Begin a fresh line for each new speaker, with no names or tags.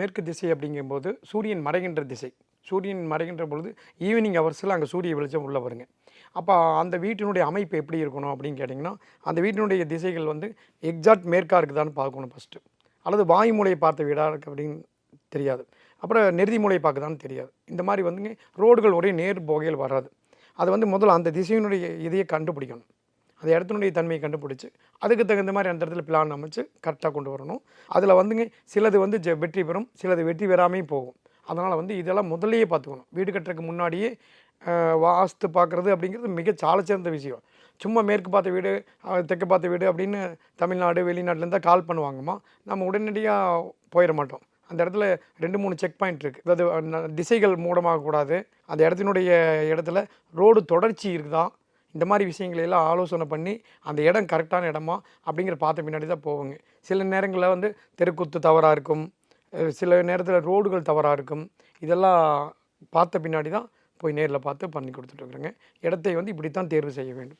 மேற்கு திசை அப்படிங்கும்போது சூரியன் மறைகின்ற திசை. சூரியன் மறைகின்ற பொழுது ஈவினிங் ஹவர்ஸில் அங்கே சூரிய வெளிச்சம் உள்ளே வருங்க. அப்போ அந்த வீட்டினுடைய அமைப்பு எப்படி இருக்கணும் அப்படின்னு கேட்டிங்கன்னா அந்த வீட்டினுடைய திசைகள் வந்து எக்ஸாக்ட் மேற்காக இருக்குதான்னு பார்க்கணும் ஃபஸ்ட்டு அல்லது வாயு மூலையை பார்த்த வீடாக இருக்குது அப்படின்னு தெரியாது. அப்புறம் நெருதி மூலையை பார்க்குதான்னு தெரியாது. இந்த மாதிரி வந்துங்க ரோடுகள் ஒரே நேர் புகையில் வராது. அது வந்து முதல்ல அந்த திசையினுடைய இதையே கண்டுபிடிக்கணும். அந்த இடத்தினுடைய தன்மையை கண்டுபிடிச்சி அதுக்கு தகுந்த மாதிரி அந்த இடத்துல பிளான் அமைச்சு கரெக்டாக கொண்டு வரணும். அதில் வந்துங்க சிலது வந்து ஜெ வெற்றி பெறும் சிலது வெற்றி பெறாமையும் போகும். அதனால் வந்து இதெல்லாம் முதல்லையே பார்த்துக்கணும். வீடு கட்டுறதுக்கு முன்னாடியே வாஸ்து பார்க்குறது அப்படிங்கிறது மிக சாலச்சிறந்த விஷயம். சும்மா மேற்கு பார்த்த வீடு தெற்கு பார்த்த வீடு அப்படின்னு தமிழ்நாடு வெளிநாட்டிலேருந்து கால் பண்ணுவாங்கம்மா. நம்ம உடனடியாக போயிட மாட்டோம். அந்த இடத்துல ரெண்டு மூணு செக் பாயிண்ட் இருக்குது அதாவது அஹ், திசைகள் மூடமாகக்கூடாது. அந்த இடத்தினுடைய இடத்துல ரோடு தொடர்ச்சி இருக்குதான் இந்த மாதிரி விஷயங்களையெல்லாம் ஆலோசனை பண்ணி அந்த இடம் கரெக்டான இடமா அப்படிங்கிற பார்த்த பின்னாடி தான் போவாங்க. சில நேரங்களில் வந்து தெருக்குத்து தவறாக இருக்கும். சில நேரத்தில் ரோடுகள் தவறாக இருக்கும். இதெல்லாம் பார்த்த பின்னாடி தான் போய் நேரில் பார்த்து பண்ணி கொடுத்துட்டு இருக்கிறேங்க. இடத்தை வந்து இப்படி தான் தேர்வு செய்ய வேண்டும்.